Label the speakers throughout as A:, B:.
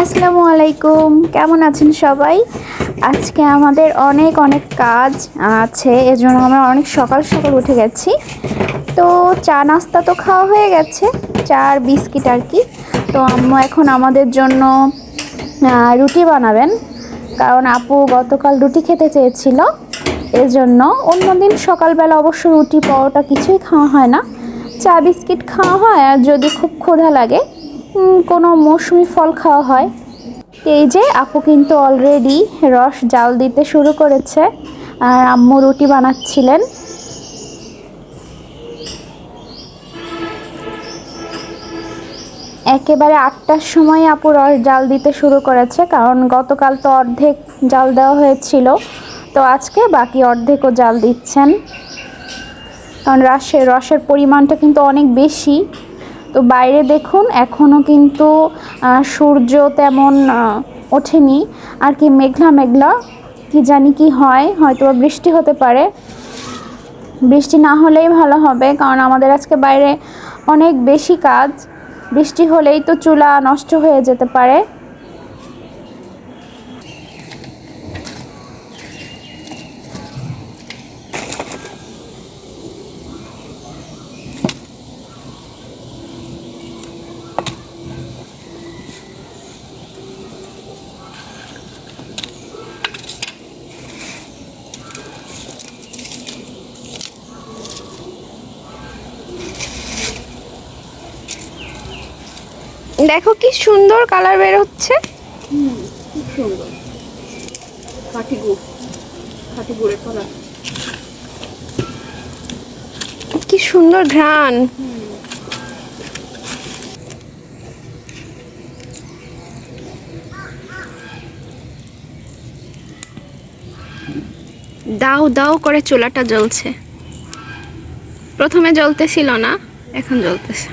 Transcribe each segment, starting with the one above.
A: আসসালামু আলাইকুম। কেমন আছেন সবাই? আজকে আমাদের অনেক অনেক কাজ আছে, এজন্য আমরা অনেক সকাল সকাল উঠে গেছি। তো চা নাস্তা তো খাওয়া হয়ে গেছে চা আর বিস্কিট আর কি। তো আম্মু এখন আমাদের জন্য রুটি বানাবেন। কারণ আপু গতকাল রুটি খেতে চেয়েছিল, এজন্য অন্যদিন সকালবেলা অবশ্য রুটি, পরোটা কিছুই খাওয়া হয় না। চা, বিস্কিট খাওয়া হয়, আর যদি খুব ক্ষুধা লাগে কোনো মৌসুমি ফল খাওয়া হয়? এই যে, আপু কিন্তু অলরেডি রস জাল দিতে শুরু করেছে আর আম্মু রুটি বানাচ্ছিলেন। একেবারে আটটার সময় আপু রস জাল দিতে শুরু করেছে, কারণ গতকাল তো অর্ধেক জাল দেওয়া হয়েছিল। তো আজকে বাকি অর্ধেকও জাল দিচ্ছেন। কারণ রসের রসের পরিমাণটা কিন্তু অনেক বেশি। তো বাইরে দেখুন এখনও কিন্তু সূর্য তেমন ওঠেনি। আর কি মেঘলা মেঘলা, কি জানি কি হয় হয়তো বৃষ্টি হতে পারে। বৃষ্টি না হলেই ভালো হবে, কারণ আমাদের আজকে বাইরে অনেক বেশি কাজ। বৃষ্টি হলেই তো চুলা নষ্ট হয়ে যেতে পারে। দেখো কি সুন্দর কালার বের হচ্ছে।
B: খুব সুন্দর। খাঁটি গুড় খাঁটি গুড়ের কলা
A: কি সুন্দর ঘ্রাণ। দাও দাও করে চুলাটা জ্বলছে। প্রথমে জ্বলতেছিল না এখন জ্বলতেছে।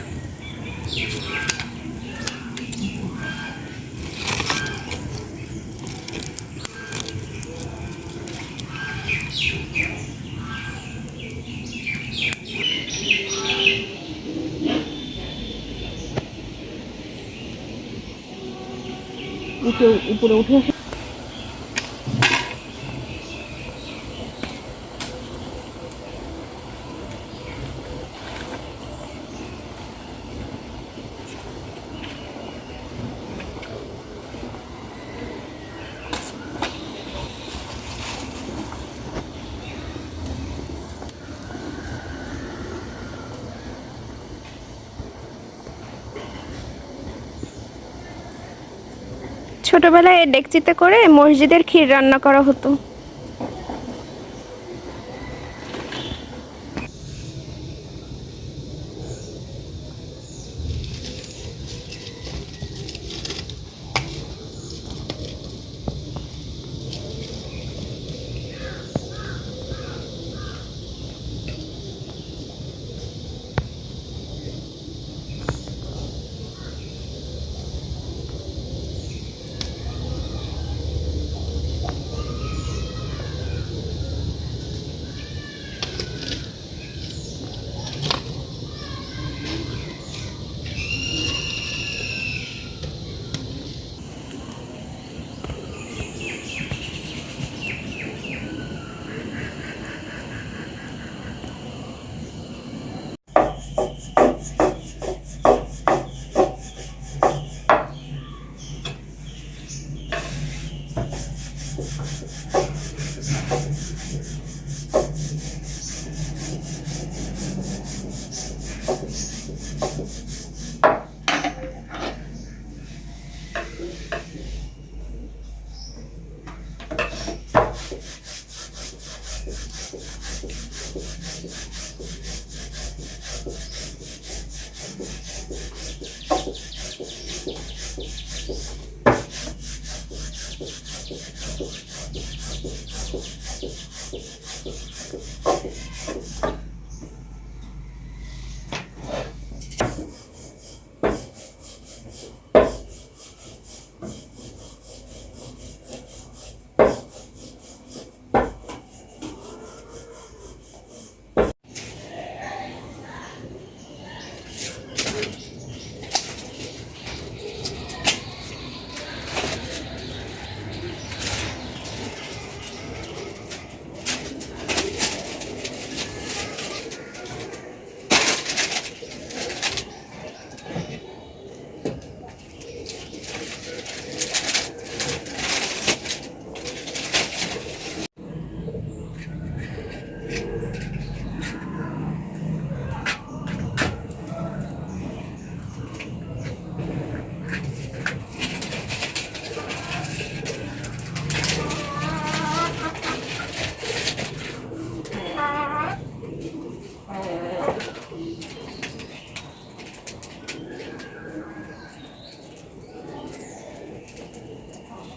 B: উপরে উপরে উঠে
A: ছোটবেলায় ডেকচিতে করে মসজিদের ক্ষীর রান্না করা হতো।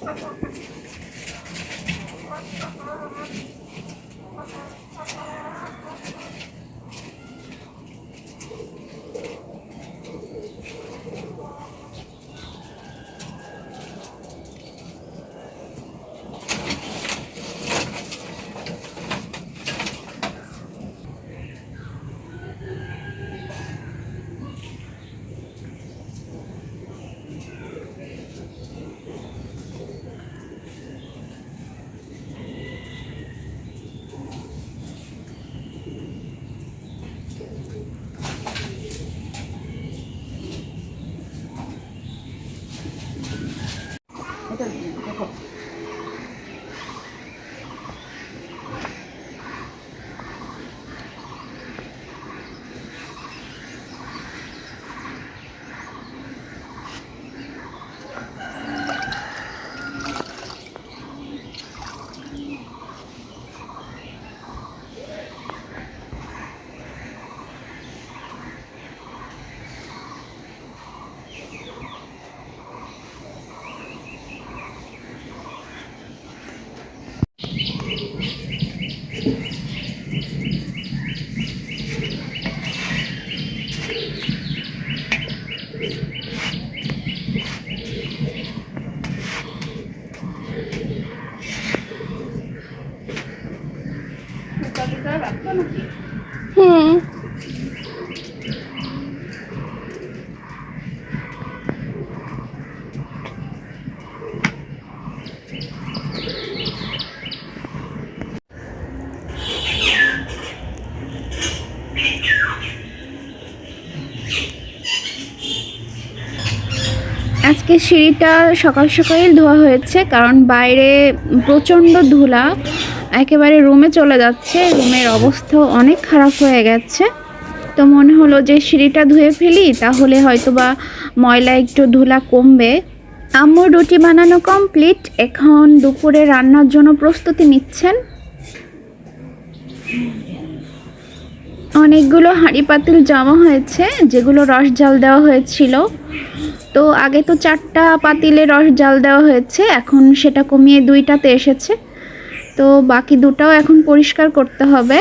B: এটা
A: হ্যাঁ আজকে সিঁড়িটা সকাল সকালই ধোয়া হয়েছে কারণ বাইরে প্রচণ্ড ধুলা। একেবারে রুমে চলে যাচ্ছে। রুমের অবস্থা অনেক খারাপ হয়ে গেছে। তো মনে হলো যে সিঁড়িটা ধুয়ে ফেলি, তাহলে হয়তো বা ময়লা একটু ধুলা কমবে। আম্মুর রুটি বানানো কমপ্লিট এখন দুপুরে রান্নার জন্য প্রস্তুতি নিচ্ছেন। অনেকগুলো হাঁড়ি পাতিল জমা হয়েছে, যেগুলো রস জাল দেওয়া হয়েছিল। তো আগে তো চারটা পাতিলে রস জাল দেওয়া হয়েছে, এখন সেটা কমিয়ে দুইটাতে এসেছে। তো বাকি দুটাও এখন পরিষ্কার করতে হবে।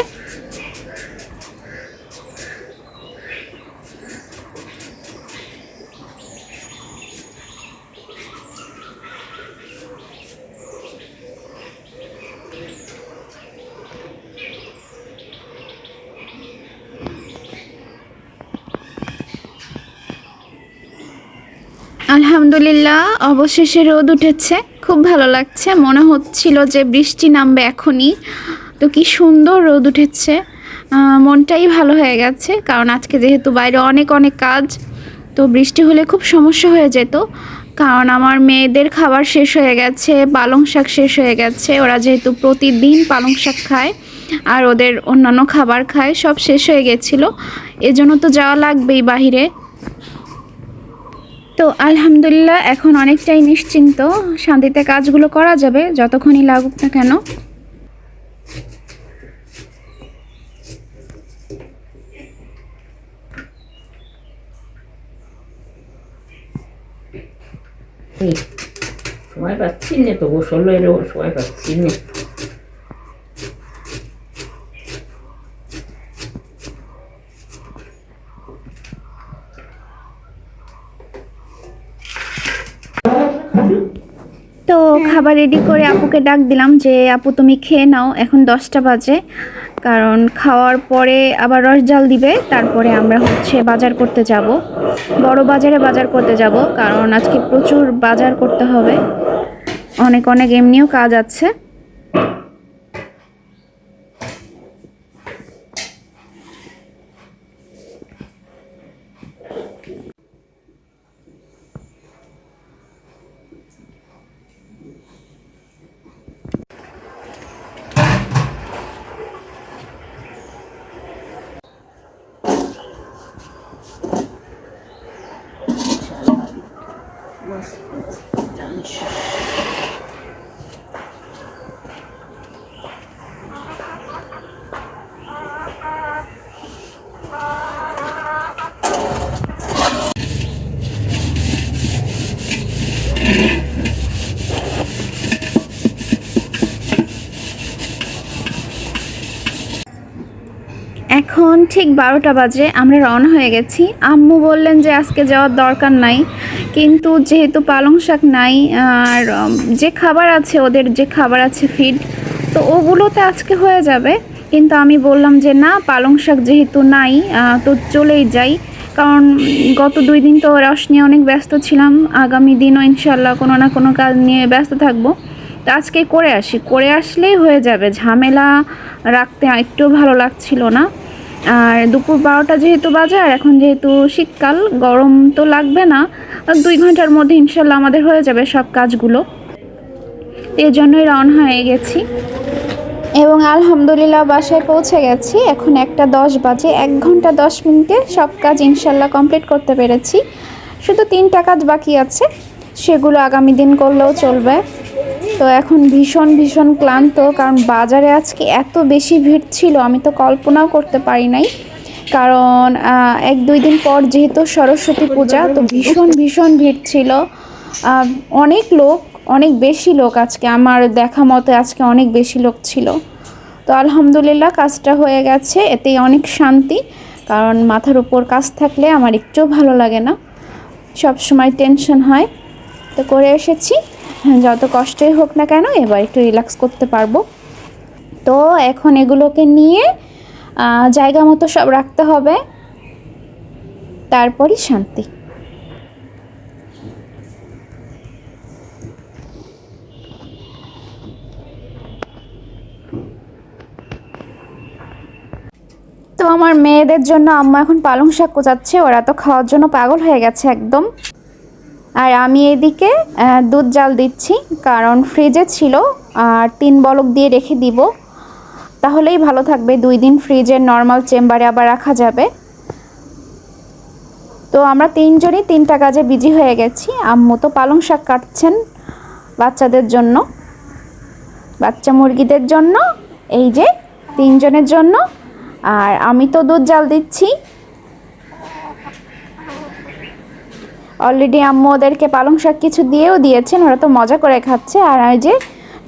A: আলহামদুলিল্লাহ অবশেষে রোদ উঠেছে। খুব ভালো লাগছে। মনে হচ্ছিল যে বৃষ্টি নামবে এখনই। তো কি সুন্দর রোদ উঠেছে। মনটাই ভালো হয়ে গেছে, কারণ আজকে যেহেতু বাইরে অনেক অনেক কাজ, তো বৃষ্টি হলে খুব সমস্যা হয়ে যেত। কারণ আমার মেয়েদের খাবার শেষ হয়ে গেছে, পালং শাক শেষ হয়ে গেছে। ওরা যেহেতু প্রতিদিন পালং শাক খায়, আর ওদের অন্যান্য খাবার খায়, সব শেষ হয়ে গেছিল। এজন্য তো যাওয়া লাগবেই বাহিরে। তো আলহামদুলিল্লাহ, এখন অনেকটাই নিশ্চিন্ত। শান্তিতে কাজগুলো করা যাবে, যতক্ষণই লাগুক না কেন।
C: সময় পাচ্ছি না তো গোসল এলেও সময় পাচ্ছি না।
A: তো খাবার রেডি করে আপুকে ডাক দিলাম যে আপু তুমি খেয়ে নাও এখন দশটা বাজে। কারণ খাওয়ার পরে আবার রস জাল দিবে তারপরে আমরা হচ্ছে বাজার করতে যাব। বড় বাজারে বাজার করতে যাব কারণ আজকে প্রচুর বাজার করতে হবে। অনেক অনেক এমনিও কাজ আছে। ঠিক বারোটা বাজে, আমরা রওনা হয়ে গেছি। আম্মু বললেন যে আজকে যাওয়ার দরকার নাই, কিন্তু যেহেতু পালং শাক নাই, আর যে খাবার আছে, ওদের যে খাবার আছে ফিড তো ওগুলোতে আজকে হয়ে যাবে। কিন্তু আমি বললাম যে না, পালং শাক যেহেতু নাই তো চলেই যাই। কারণ গত দুই দিন তো রস নিয়ে অনেক ব্যস্ত ছিলাম। আগামী দিনও ইনশাল্লাহ কোনো না কোনো কাজ নিয়ে ব্যস্ত থাকব। তো আজকে করে আসি। করে আসলেই হয়ে যাবে। ঝামেলা রাখতে একটু ভালো লাগছিল না। আর দুপুর বারোটা যেহেতু বাজে, আর এখন যেহেতু শীতকাল, গরম তো লাগবে না দুই ঘণ্টার মধ্যে ইনশাল্লাহ আমাদের হয়ে যাবে সব কাজগুলো। এই জন্যই রওনা হয়ে গেছি। এবং আলহামদুলিল্লাহ বাসায় পৌঁছে গেছি। এখন একটা দশ বাজে, এক ঘণ্টা দশ মিনিটে সব কাজ ইনশাল্লাহ কমপ্লিট করতে পেরেছি। শুধু তিনটা কাজ বাকি আছে, সেগুলো আগামী দিন করলেও চলবে। তো এখন ভীষণ ভীষণ ক্লান্ত, কারণ বাজারে আজকে এত বেশি ভিড় ছিল, আমি তো কল্পনাও করতে পারি নাই। কারণ এক, দুই দিন পর যেহেতু সরস্বতী পূজা, তো ভীষণ ভীষণ ভিড় ছিল। অনেক লোক, অনেক বেশি লোক আজকে, আমার দেখা মতে আজকে অনেক বেশি লোক ছিল। তো আলহামদুলিল্লাহ কাজটা হয়ে গেছে, এতেই অনেক শান্তি। কারণ মাথার উপর কাজ থাকলে আমার একটুও ভালো লাগে না। সব সময় টেনশন হয়। তো করে এসেছি। যত কষ্টই হোক না কেন এবার একটু রিল্যাক্স করতে পারব। তো এখন এগুলোকে নিয়ে জায়গা মতো সব রাখতে হবে। তারপরই শান্তি। তো আমার মেয়েদের জন্য আম্মা এখন পালং শাক কোচাচ্ছে, ওরা তো খাওয়ার জন্য পাগল হয়ে গেছে একদম। আর আমি এদিকে দুধ জাল দিচ্ছি, কারণ ফ্রিজে ছিল, আর তিন বলক দিয়ে রেখে দিব। তাহলেই ভালো থাকবে, দুই দিন ফ্রিজের নর্মাল চেম্বারে আবার রাখা যাবে। তো আমরা তিনজনই তিনটা কাজে বিজি হয়ে গেছি। আম্মু তো পালং শাক কাটছেন বাচ্চাদের জন্য, বাচ্চা মুরগিদের জন্য, এই যে তিনজনের জন্য। আর আমি তো দুধ জাল দিচ্ছি। অলরেডি আম্মু ওদেরকে পালং শাক কিছু দিয়েও দিয়েছেন, ওরা তো মজা করে খাচ্ছে। আর এই যে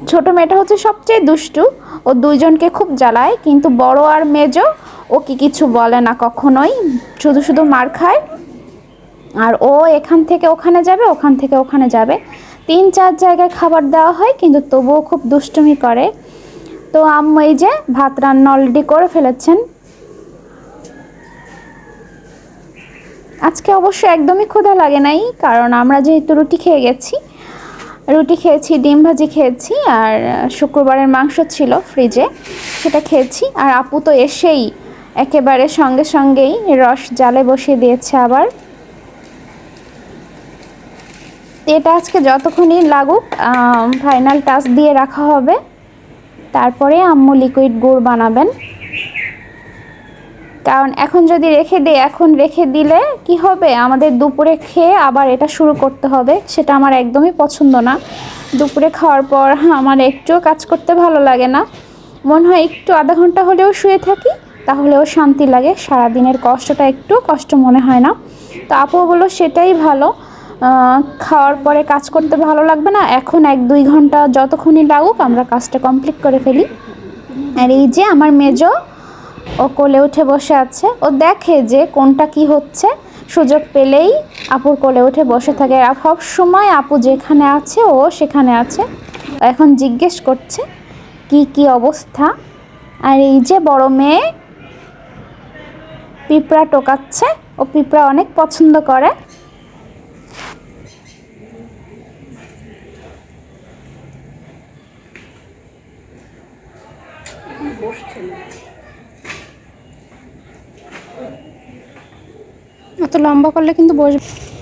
A: ছোট মেয়েটা হচ্ছে সবচেয়ে দুষ্টু, ও দুইজনকে খুব জ্বালায়, কিন্তু বড় আর মেজো, ও কি কিছু বলে না কখনোই, শুধু শুধু মার খায়। আর ও এখান থেকে ওখানে যাবে, ওখান থেকে ওখানে যাবে। তিন চার জায়গায় খাবার দেওয়া হয়, কিন্তু তবুও খুব দুষ্টুমি করে। তো আম্মু এই যে ভাত রান্না অলরেডি করে ফেলেছেন। আজকে অবশ্য একদমই ক্ষুধা লাগে নাই, কারণ আমরা যেহেতু রুটি খেয়ে গেছি। রুটি খেয়েছি, ডিম ভাজি খেয়েছি, আর শুক্রবারের মাংস ছিল ফ্রিজে, সেটা খেয়েছি। আর আপু তো এসেই একেবারে সঙ্গে সঙ্গেই রস জালে বসিয়ে দিয়েছে আবার। এটা আজকে যতক্ষণই লাগুক ফাইনাল টাচ দিয়ে রাখা হবে। তারপরে আম্মু লিকুইড গুড় বানাবেন। কারণ এখন যদি রেখে দিই, এখন রেখে দিলে কি হবে? আমাদের দুপুরে খেয়ে আবার এটা শুরু করতে হবে। সেটা আমার একদমই পছন্দ না। দুপুরে খাওয়ার পর আমার একটুও কাজ করতে ভালো লাগে না। মনে হয় একটু আধা ঘণ্টা হলেও শুয়ে থাকি, তাহলেও শান্তি লাগে। সারাদিনের কষ্টটা একটু কষ্ট মনে হয় না। তো আপু বলল সেটাই ভালো। খাওয়ার পরে কাজ করতে ভালো লাগবে না। এখন এক দুই ঘণ্টা যতক্ষণই লাগুক, আমরা কাজটা কমপ্লিট করে ফেলি। আর এই যে আমার মেজো ও কোলে উঠে বসে আছে। ও দেখে যে কোনটা কি হচ্ছে। সুযোগ পেলেই আপুর কোলে উঠে বসে থাকে। আর সব সময় আপু যেখানে আছে, ও সেখানে আছে। এখন জিজ্ঞেস করছে, কি কি অবস্থা? আর এই যে বড় মেয়ে, পিঁপড়া টোকাচ্ছে। ও পিঁপড়া অনেক পছন্দ করে।
D: লম্বা করলে কিন্তু বসবে।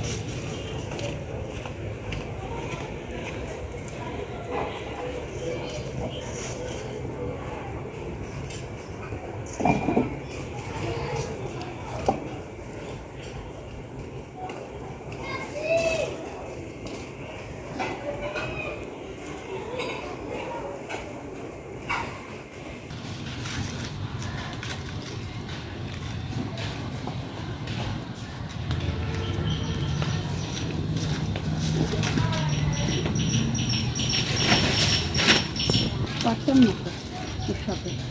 B: পারতাম না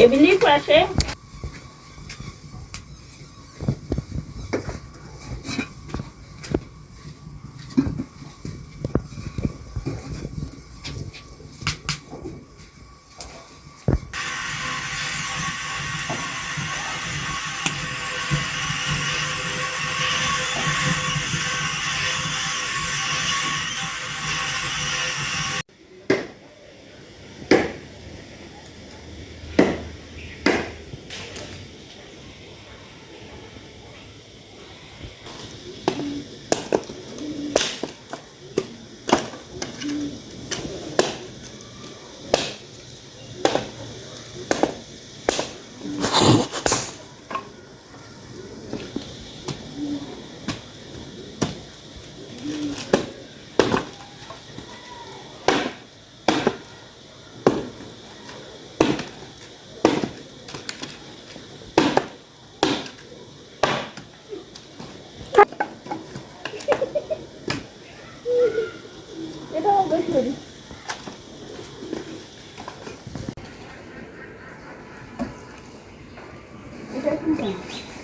C: টেবিলের পাশে I.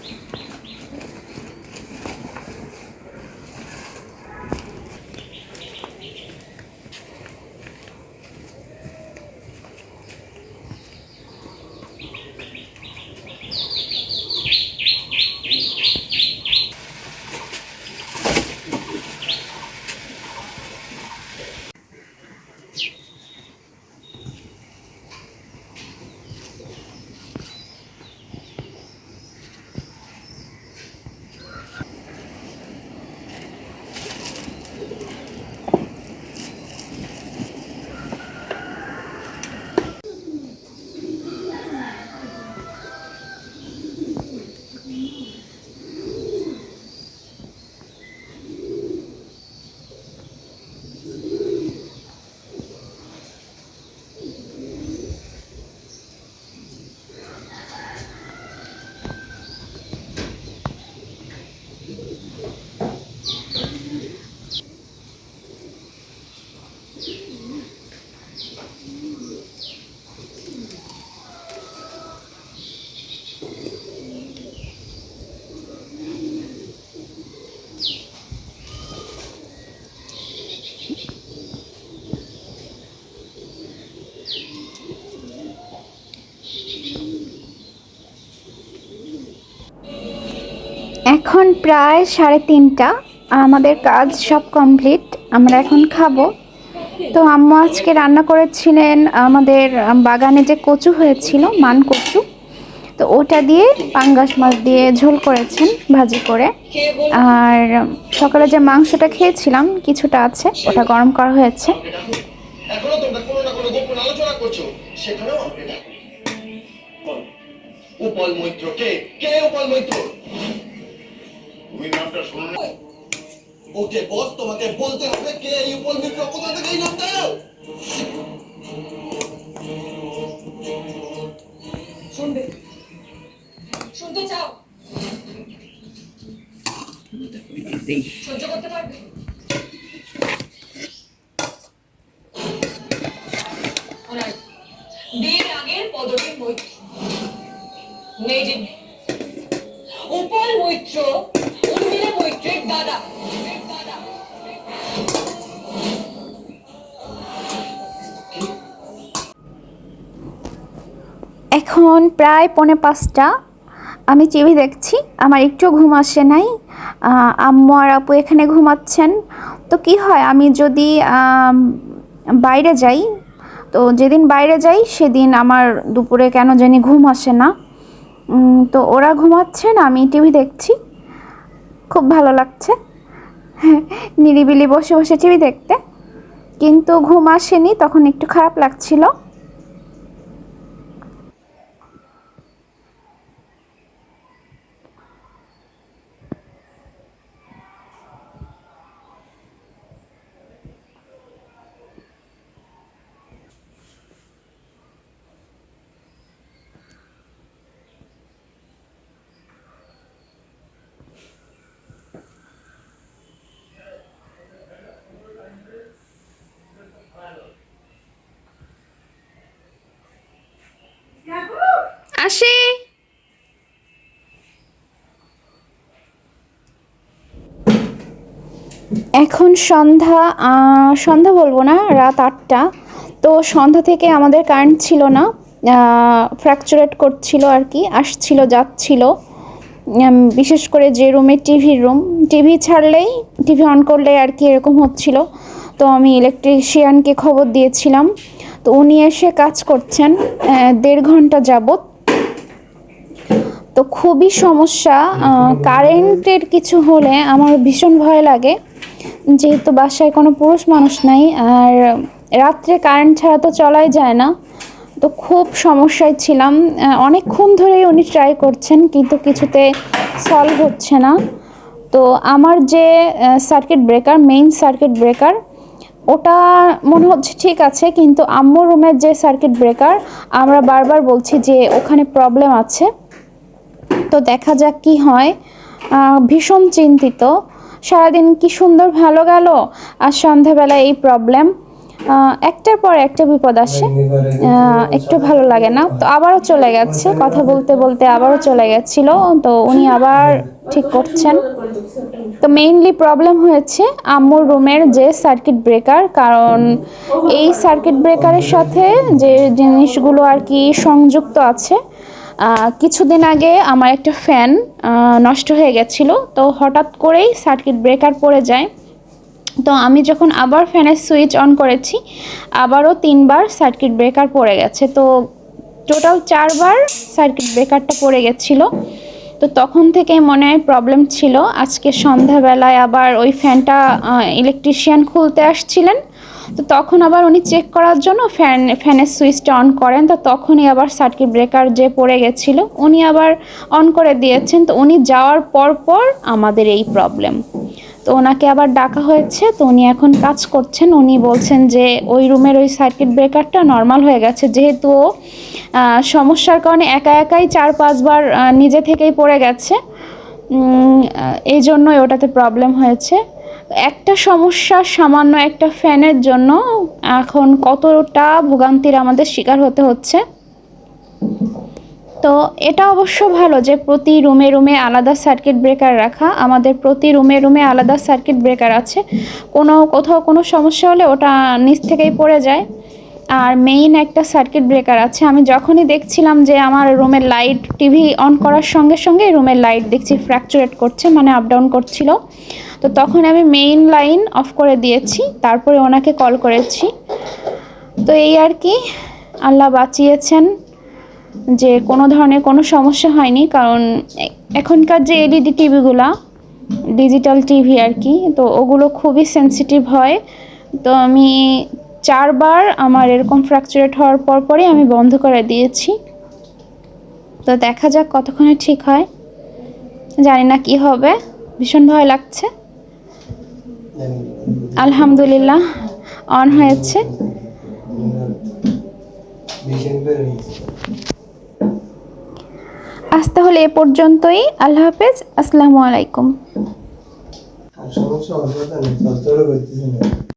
A: এখন প্রায় সাড়ে তিনটা। আমাদের কাজ সব কমপ্লিট, আমরা এখন খাব। তো আম্মু আজকে রান্না করেছিলেন আমাদের বাগানে যে কচু হয়েছিল, মান কচু, তো ওটা দিয়ে পাঙ্গাস মাছ দিয়ে ঝোল করেছেন ভাজি করে। আর সকালে যে মাংসটা খেয়েছিলাম, কিছুটা আছে, ওটা গরম করা হয়েছে।
E: উপল মৈত্র কে কে উপল মৈত্র? ওকে বস তোমাকে বলতে হবে কে এই উপলমিত্র কোথা থেকে এই নামটা? শুনবে?
F: শুনতে চাও? সহ্য করতে পারবে? বিয়ের আগের পদবীর মৈত্র। মেয়েটির উপল মৈত্র
A: এখন প্রায় পৌনে পাঁচটা। আমি টিভি দেখছি, আমার একটু ঘুম আসে নাই। আম্মু আর আপু এখানে ঘুমাচ্ছেন। তো কি হয়, আমি যদি বাইরে যাই, তো যেদিন বাইরে যাই, সেদিন আমার দুপুরে কেন জানি ঘুম আসে না। তো ওরা ঘুমাচ্ছেন, আমি টিভি দেখছি। খুব ভালো লাগছে। নিরিবিলি বসে বসে টিভি দেখতে। কিন্তু ঘুম আসেনি, তখন একটু খারাপ লাগছিল আসি এখন সন্ধ্যা সন্ধ্যা বলব না, রাত আটটা। তো সন্ধ্যা থেকে আমাদের কারেন্ট ছিল না ফ্র্যাকচুরেট করছিল আর কি, আসছিল, যাচ্ছিল। বিশেষ করে যে রুমে টিভির রুম টিভি ছাড়লেই টিভি অন করলে আর কি এরকম হচ্ছিল। তো আমি ইলেকট্রিশিয়ানকে খবর দিয়েছিলাম। তো উনি এসে কাজ করছেন দেড় ঘণ্টা যাবত তো খুবই সমস্যা কারেন্টের কিছু হলে আমার ভীষণ ভয় লাগে। যেহেতু বাসায় কোনো পুরুষ মানুষ নাই, আর রাত্রে কারেন্ট ছাড়া তো চলাই যায় না, তো খুব সমস্যায় ছিলাম। অনেকক্ষণ ধরেই উনি ট্রাই করছেন, কিন্তু কিছুতে সলভ হচ্ছে না। তো আমার যে circuit breaker main circuit breaker ওটা মনে হচ্ছে ঠিক আছে, কিন্তু আম্মুর রুমের যে সার্কিট ব্রেকার আমরা বারবার বলছি যে ওখানে প্রবলেম আছে। তো দেখা যাক কি হয়। ভীষণ চিন্তিত। সারাদিন কি সুন্দর ভালো গেল? আর সন্ধ্যাবেলা এই প্রবলেম একটার পর একটা বিপদ আসে। একটু ভালো লাগে না। তো আবারও চলে গেছে, কথা বলতে বলতে আবারও চলে গেছিল। তো উনি আবার ঠিক করছেন। তো মেইনলি প্রবলেম হয়েছে আম্মুর রুমের যে সার্কিট ব্রেকার কারণ এই সার্কিট ব্রেকারের সাথে যে জিনিসগুলো আর কি সংযুক্ত আছে কিছুদিন আগে আমার একটা ফ্যান নষ্ট হয়ে গেছিল, তো হঠাৎ করেই সার্কিট ব্রেকার পড়ে যায়। তো আমি যখন আবার ফ্যানের সুইচ অন করেছি, আবারও তিনবার সার্কিট ব্রেকার পড়ে গেছে। তো টোটাল চারবার সার্কিট ব্রেকারটা পড়ে গেছিল। তো তখন থেকে মনে হয় প্রবলেম ছিল। আজকে সন্ধ্যাবেলায় আবার ওই ফ্যানটা ইলেকট্রিশিয়ান খুলতে আসছিলেন। তো তখন আবার উনি চেক করার জন্য ফ্যান ফ্যানের সুইচটা অন করেন। তো তখনই আবার সার্কিট ব্রেকার যে পড়ে গেছিল, উনি আবার অন করে দিয়েছেন। তো উনি যাওয়ার পর পর আমাদের এই প্রবলেম তো ওনাকে আবার ডাকা হয়েছে। তো উনি এখন কাজ করছেন। উনি বলছেন যে, ওই রুমের ওই সার্কিট ব্রেকারটা নর্মাল হয়ে গেছে। যেহেতু সমস্যার কারণে একা একাই চার পাঁচবার নিজে থেকেই পড়ে গেছে। এই জন্যই ওটাতে প্রবলেম হয়েছে। একটা সমস্যা সামান্য একটা ফ্যানের জন্য এখন কতটা ভোগান্তির আমাদের শিকার হতে হচ্ছে? তো এটা অবশ্য ভালো যে প্রতি রুমে রুমে আলাদা সার্কিট ব্রেকার রাখা, আমাদের প্রতি রুমে রুমে আলাদা সার্কিট ব্রেকার আছে। কোনো কোথাও কোনো সমস্যা হলে ওটা নিচ থেকেই পড়ে যায়। আর মেইন একটা সার্কিট ব্রেকার আছে। আমি যখনই দেখছিলাম যে আমার রুমের লাইট টিভি অন করার সঙ্গে সঙ্গে রুমের লাইট দেখছি ফ্র্যাকচুরেট করছে মানে আপ ডাউন করছিল। তো তখন আমি মেইন লাইন অফ করে দিয়েছি, তারপরে ওনাকে কল করেছি। তো এই আর কি, আল্লাহ বাঁচিয়েছেন যে কোনো ধরনের কোনো সমস্যা হয়নি, কারণ এখনকার যে এলইডি টিভিগুলা ডিজিটাল টিভি আর কি, তো ওগুলো খুবই সেনসিটিভ হয়। তো আমি চারবার আমার এরকম ফ্র্যাকচারেট হওয়ার পর পরই আমি বন্ধ করে দিয়েছি। তো দেখা যাক কতক্ষণে ঠিক হয়। জানি না কি হবে। ভীষণ ভয় লাগছে। আলহামদুলিল্লাহ অন হয়েছে। আজ তাহলে এ পর্যন্তই। আল্লাহ হাফেজ। আসসালামু আলাইকুম।